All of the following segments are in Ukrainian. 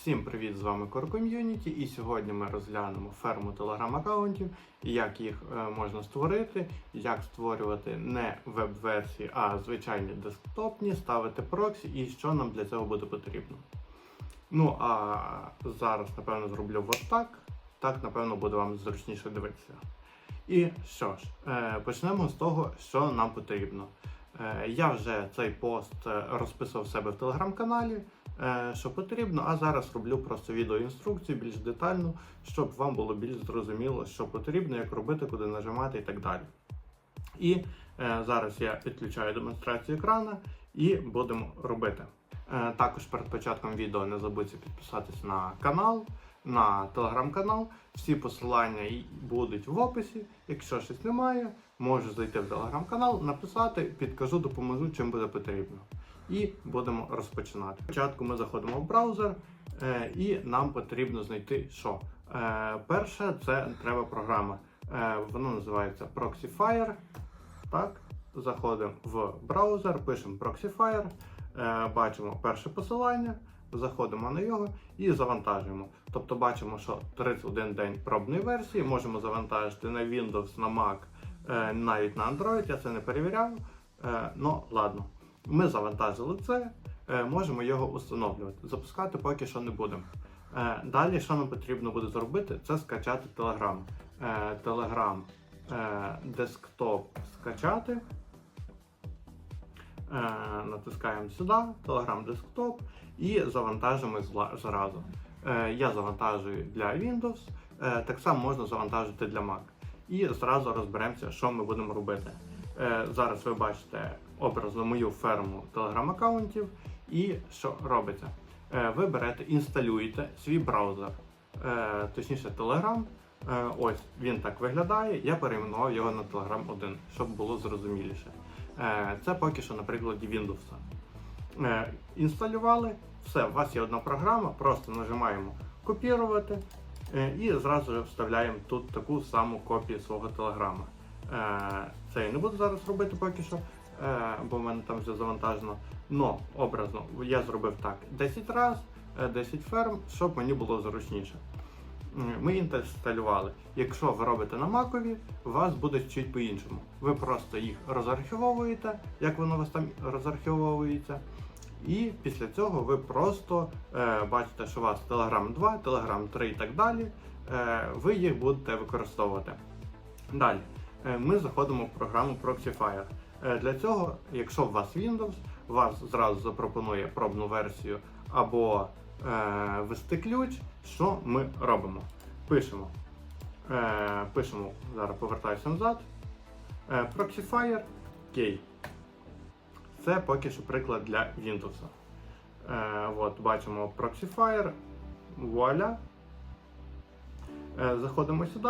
Всім привіт! З вами Core Community і сьогодні ми розглянемо ферму телеграм-аккаунтів, як їх е, можна створити, як створювати не веб-версії, а звичайні десктопні, ставити проксі і що нам для цього буде потрібно. Ну а зараз, напевно, зроблю от так. Так, напевно, буде вам зручніше дивитися. І що ж, е, почнемо з того, що нам потрібно. Е, Я вже цей пост е, розписував в себе в телеграм-каналі, що потрібно, а зараз роблю просто відеоінструкцію більш детальну, щоб вам було більш зрозуміло, що потрібно, як робити, куди нажимати і так далі. І е, зараз я підключаю демонстрацію екрана і будемо робити. Е, також перед початком відео не забудьте підписатись на канал, на телеграм-канал. Всі посилання будуть в описі. Якщо щось немає, можу зайти в телеграм-канал, написати, підкажу, допоможу, чим буде потрібно. І будемо розпочинати. Спочатку ми заходимо в браузер, е, і нам потрібно знайти що. Е, перше, це треба програма. Е, вона називається Proxyfire. Так, заходимо в браузер, пишемо Proxyfire, бачимо перше посилання, заходимо на нього і завантажуємо. Тобто бачимо, що 31 день пробної версії, можемо завантажити на Windows, на Mac, навіть на Android, я це не перевіряв. Ну, ладно. Ми завантажили це, е, можемо його установлювати. Запускати поки що не будемо. Е, Далі, що нам потрібно буде зробити, це скачати Telegram. Е, Telegram десктоп скачати. Натискаємо сюди, Telegram десктоп і завантажимо зразу. Я завантажую для Windows, так само можна завантажити для Mac. І зразу розберемося, що ми будемо робити. Зараз ви бачите образно мою ферму телеграм-аккаунтів. І що робиться? Е, Ви берете, інсталюєте свій браузер, е, точніше Telegram. Е, Ось він так виглядає. Я перейменував його на Telegram 1, щоб було зрозуміліше. Це поки що на прикладі Windows. Інсталювали, все, у вас є одна програма, просто нажимаємо копірувати і зразу вставляємо тут таку саму копію свого телеграма. Це я не буду зараз робити поки що, бо в мене там вже завантажено. Но образно я зробив так 10 разів, 10 ферм, щоб мені було зручніше. Ми інсталювали. Якщо ви робите на макові, у вас буде чуть по-іншому. Ви просто їх розархівовуєте, як воно у вас там розархівовується. І після цього ви просто е, бачите, що у вас Telegram 2, Telegram 3 і так далі. Е, ви їх будете використовувати. Далі е, ми заходимо в програму Proxyfire. Е, для цього, якщо у вас Windows, вас зразу запропонує пробну версію або е, ввести ключ. Що ми робимо? Пишемо. Е, пишемо, зараз повертаюся назад. Е, Proxyfire Key. Це поки що приклад для Windows. Е, от, бачимо Proxyfire. Вуаля. Е, заходимо сюди,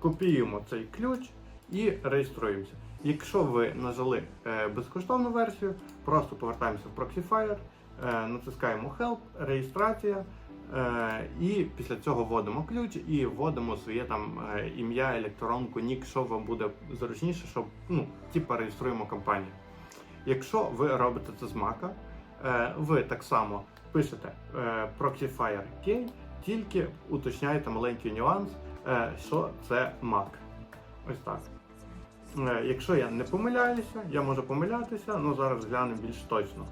копіюємо цей ключ і реєструємося. Якщо ви нажали е, безкоштовну версію, просто повертаємося в Proxyfire, е, натискаємо Help, реєстрація. Е, і після цього вводимо ключ і вводимо своє там ім'я, електронку, нік, що вам буде зручніше, щоб ну, типа реєструємо компанію. Якщо ви робите це з Mac, ви так само пишете Proxyfire Key, тільки уточняєте маленький нюанс, що це Mac. Ось так. Е, Якщо я не помиляюся, я можу помилятися, але зараз глянемо більш точно.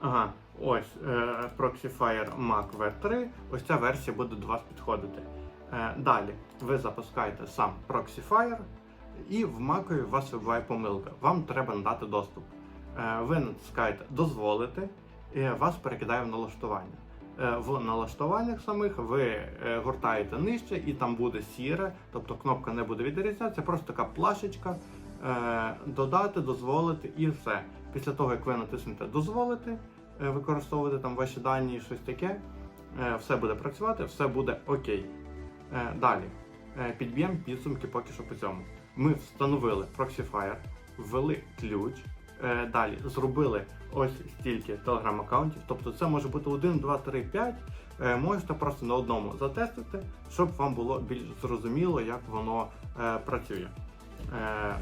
Ага, ось е, Proxyfire Mac V3. Ось ця версія буде до вас підходити. Е, далі ви запускаєте сам Proxyfire, і в Mac у вас вибуває помилка. Вам треба надати доступ. Ви натискаєте дозволити, і вас перекидає в налаштування. Е, В налаштуваннях самих ви е, гортаєте нижче і там буде сіре, тобто кнопка не буде відрізнятися, просто така плашечка. е, Додати, дозволити і все. Після того, як ви натиснете дозволити, використовувати там ваші дані і щось таке, все буде працювати, все буде окей. Далі підб'ємо підсумки поки що по цьому. Ми встановили Proxyfire, ввели ключ. Е, Далі зробили ось стільки телеграм-аккаунтів. Тобто це може бути 1, 2, 3, 5. Е, Можете просто на одному затестити, щоб вам було більш зрозуміло, як воно е, працює. Е,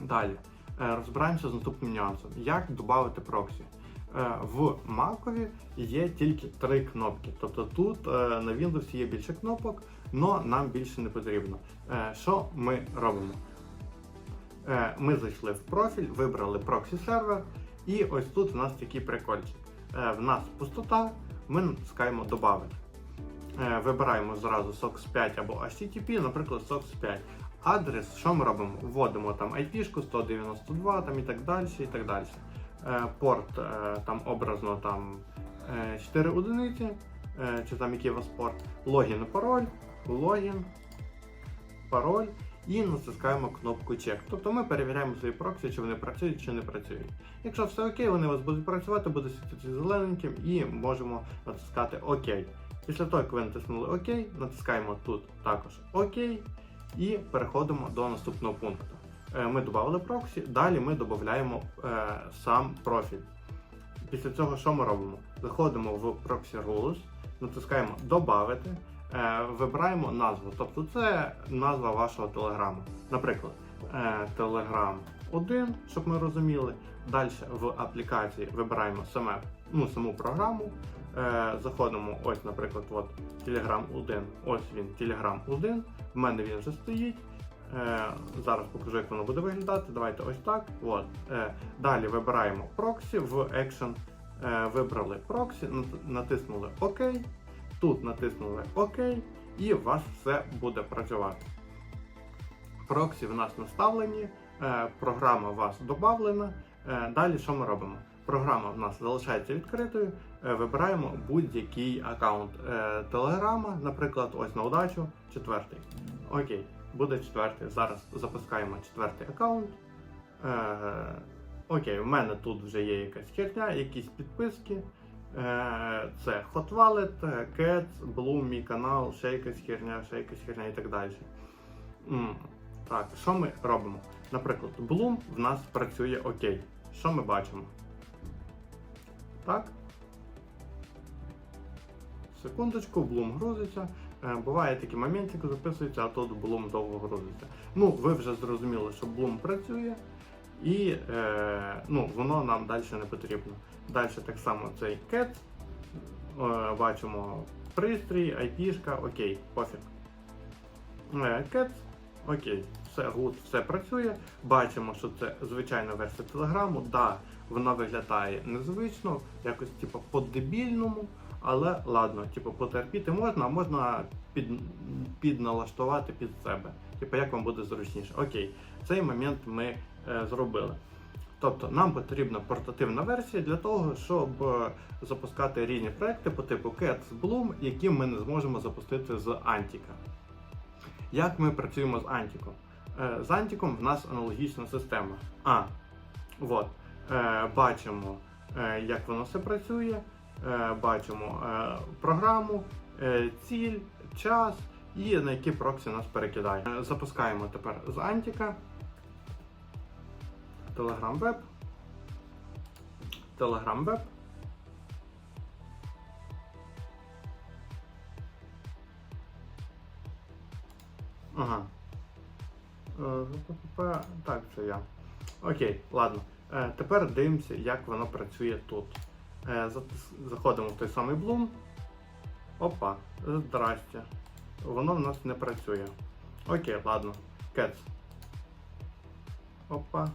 Далі е, розбираємося з наступним нюансом. Як додати проксі? Е, В Макові є тільки три кнопки. Тобто тут е, на Windows є більше кнопок, але нам більше не потрібно. Що ми робимо? Е, Ми зайшли в профіль, вибрали проксі сервер, і ось тут у нас такий прикольчик. Е, В нас пустота, ми натискаємо Добавити. Е, Вибираємо зразу SOX 5 або HTTP, наприклад, SOX 5. Адрес, що ми робимо? Вводимо там IP-шку 192 там і так далі. і так далі. Порт там образно там е, 4 одиниці, чи там який у вас порт, логін пароль, логін, пароль і натискаємо кнопку Check. Тобто ми перевіряємо свої проксі, чи вони працюють, чи не працюють. Якщо все окей, вони у вас будуть працювати, буде світити зелененьким і можемо натискати ОК. Після того, як ви натиснули ОК, натискаємо тут також ОК і переходимо до наступного пункту. Е, Ми додали проксі, далі ми додаємо е, сам профіль. Після цього що ми робимо? Заходимо в Proxy Rules, натискаємо Добавити, вибираємо назву. Тобто це назва вашого телеграму. Наприклад, е, Telegram 1, щоб ми розуміли. Далі в аплікації вибираємо саме, ну, саму програму. Е, заходимо, ось, наприклад, от Telegram 1, ось він, Telegram 1. В мене він вже стоїть. Е, зараз покажу, як воно буде виглядати. Давайте ось так. От. Е, далі вибираємо проксі в Action. Е, вибрали проксі, натиснули ОК. Тут натиснули ОК, і у вас все буде працювати. Проксі в нас наставлені, е, програма у вас додавлена. Е, далі що ми робимо? Програма в нас залишається відкритою. Е, вибираємо будь-який аккаунт Телеграма, наприклад, ось на удачу, четвертий. Окей, буде четвертий. Зараз запускаємо четвертий аккаунт. Окей, в мене тут вже є якась херня, якісь підписки. Е, це Hot Cats, Bloom, мій канал, ще якась херня, ще якась херня і так далі. Так, що ми робимо? Наприклад, Bloom в нас працює окей. Що ми бачимо? Так. Секундочку, Bloom грузиться. Е, Буває такі моментики записуються, а тут Bloom довго грузиться. Ну, ви вже зрозуміли, що Bloom працює, і е, ну, воно нам далі не потрібно. Далі так само цей CAT. Е, бачимо пристрій, IP-шка, окей, пофіг. CAT, окей, все good, все працює. Бачимо, що це звичайна версія телеграму. Да, вона виглядає незвично, якось типу по-дебільному, але ладно, типу, потерпіти можна, а можна під, підналаштувати під себе. Типу, як вам буде зручніше. Окей, цей момент ми е, зробили. Тобто нам потрібна портативна версія для того, щоб е, запускати різні проекти по типу Cats Bloom, які ми не зможемо запустити з Antika. Як ми працюємо з Antico? Е, З Antico в нас аналогічна система. А, от, е, бачимо, як воно все працює, бачимо програму, ціль, час і на які проксі нас перекидає. Е, Запускаємо тепер з Antika. Telegram Web. Telegram Web. Ага. Е. Так, це я. Окей, ладно. Е, Тепер дивимося, як воно працює тут. Е, Заходимо в той самий Bloom. Опа, здрасте. Воно в нас не працює. Окей, ладно. Cats. Опа.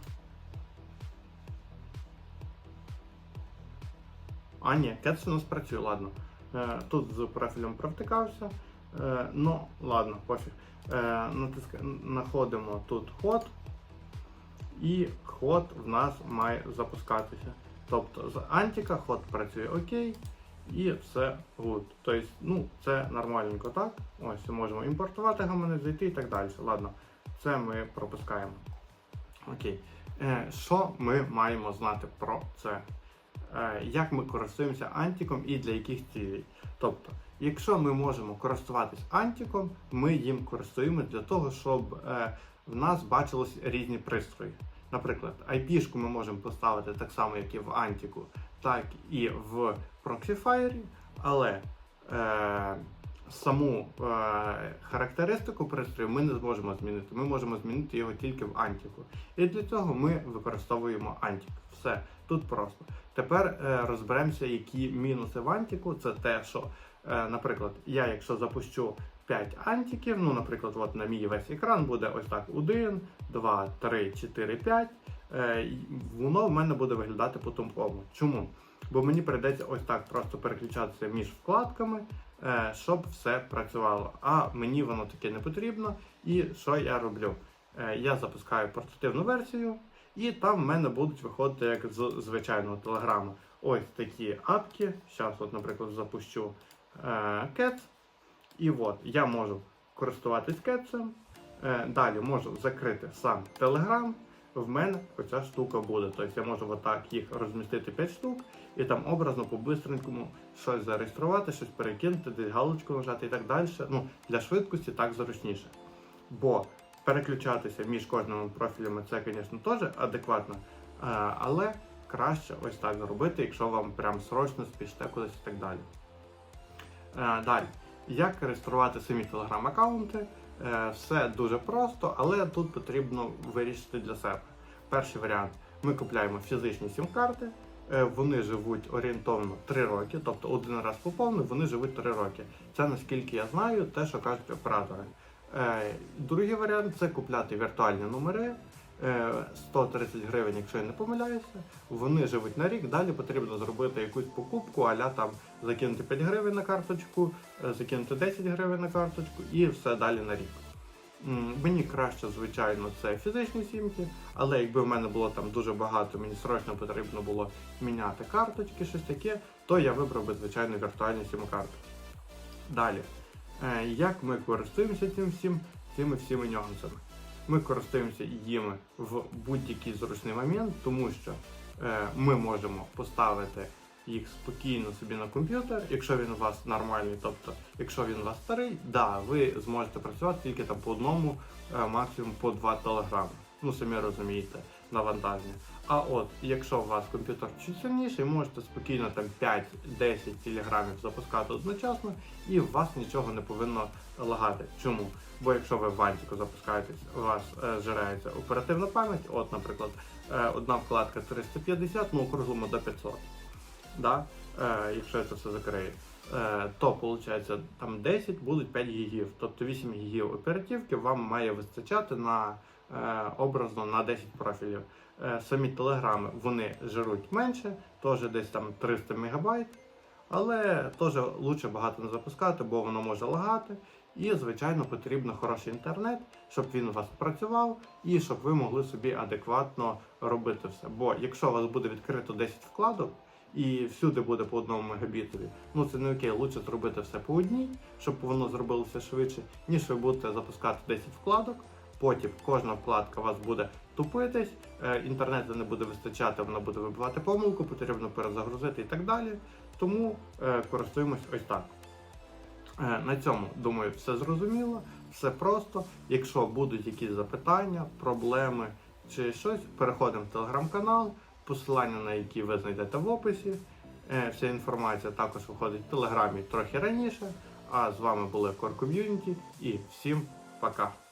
А, ні, Cats у нас працює, ладно. Е, тут з профілем провтикався. Е, ну, ладно, пофіг. Е. Знаходимо тут ход. І ход в нас має запускатися. Тобто з антика ход працює окей. І все good. Тобто, ну, це нормальненько, так? Ось можемо імпортувати гаманець, зайти і так далі. Ладно, це ми пропускаємо. Окей. Що ми маємо знати про це? Е, як ми користуємося антиком і для яких цілей? Тобто, якщо ми можемо користуватись антиком, ми їм користуємося для того, щоб е, в нас бачились різні пристрої. Наприклад, IP-шку ми можемо поставити так само, як і в Антіку, так і в Proxify, але е, саму е, характеристику пристрою ми не зможемо змінити. Ми можемо змінити його тільки в Антіку. І для цього ми використовуємо Антік. Все. Тут просто. Тепер е, розберемося, які мінуси в антіку. Це те, що, е, наприклад, я якщо запущу 5 антиків, ну, наприклад, от на мій весь екран буде ось так: 1, 2, 3, 4, 5. Е, воно в мене буде виглядати по-тумпому. Чому? Бо мені прийдеться ось так просто переключатися між вкладками, щоб все працювало. А мені воно таке не потрібно. І що я роблю? Е, Я запускаю портативну версію, і там в мене будуть виходити як з звичайного телеграму. Ось такі апки. Зараз, от, наприклад, запущу е, Cats. І от я можу користуватись. Е, далі можу закрити сам Telegram. В мене оця штука буде. Тобто я можу отак їх розмістити 5 штук і там образно по-бистренькому щось зареєструвати, щось перекинути, десь галочку нажати і так далі. Ну, для швидкості так зручніше. Бо переключатися між кожними профілями це, звісно, теж адекватно. Е, але краще ось так зробити, якщо вам прям срочно спіште кудись і так далі. Е, Далі, як реєструвати самі телеграм-аккаунти? Е, Все дуже просто, але тут потрібно вирішити для себе. Перший варіант: ми купляємо фізичні сім-карти. Е, Вони живуть орієнтовно 3 роки, тобто один раз поповнив, вони живуть 3 роки. Це наскільки я знаю, те, що кажуть оператори. Е, Другий варіант це купляти віртуальні номери. Е, 130 гривень, якщо я не помиляюся. Вони живуть на рік. Далі потрібно зробити якусь покупку, аля там закинути 5 гривень на карточку, е, закинути 10 гривень на карточку і все далі на рік. Мені краще, звичайно, це фізичні сімки, але якби в мене було там дуже багато, мені срочно потрібно було міняти карточки, щось таке, то я вибрав би, звичайно, віртуальні сім-карти. Далі, Е, як ми користуємося цим всім, цими всіми нюансами? Ми користуємося їми в будь-який зручний момент, тому що е, ми можемо поставити їх спокійно собі на комп'ютер, якщо він у вас нормальний, тобто якщо він у вас старий, да, ви зможете працювати тільки там по одному, е, максимум по два телеграми. Ну самі розумієте, навантаження. А от якщо у вас комп'ютер чуть сильніший, можете спокійно там 5-10 телеграмів запускати одночасно, і у вас нічого не повинно лагати. Чому? Бо якщо ви в Антику запускаєтесь, у вас е, зжирається оперативна пам'ять, от, наприклад, е, одна вкладка 350, ну округлимо до 500. Да? Е, якщо це все закриє. Е, то виходить там 10 будуть 5 гігів, тобто 8 гігів оперативки вам має вистачати на образно на 10 профілів. Е, самі телеграми вони жируть менше, теж десь там 300 мегабайт, але теж лучше багато не запускати, бо воно може лагати. І, звичайно, потрібно хороший інтернет, щоб він у вас працював і щоб ви могли собі адекватно робити все. Бо якщо у вас буде відкрито 10 вкладок і всюди буде по одному мегабітові, ну це не окей, лучше зробити все по одній, щоб воно зробилося швидше, ніж ви будете запускати 10 вкладок. Потім кожна вкладка у вас буде тупитись, е, інтернету не буде вистачати, вона буде вибивати помилку, потрібно перезагрузити і так далі. Тому е, користуємось ось так. Е, На цьому, думаю, все зрозуміло, все просто. Якщо будуть якісь запитання, проблеми чи щось, переходимо в телеграм-канал, посилання на які ви знайдете в описі. Вся інформація також виходить в телеграмі трохи раніше. А з вами були Core Community і всім пока!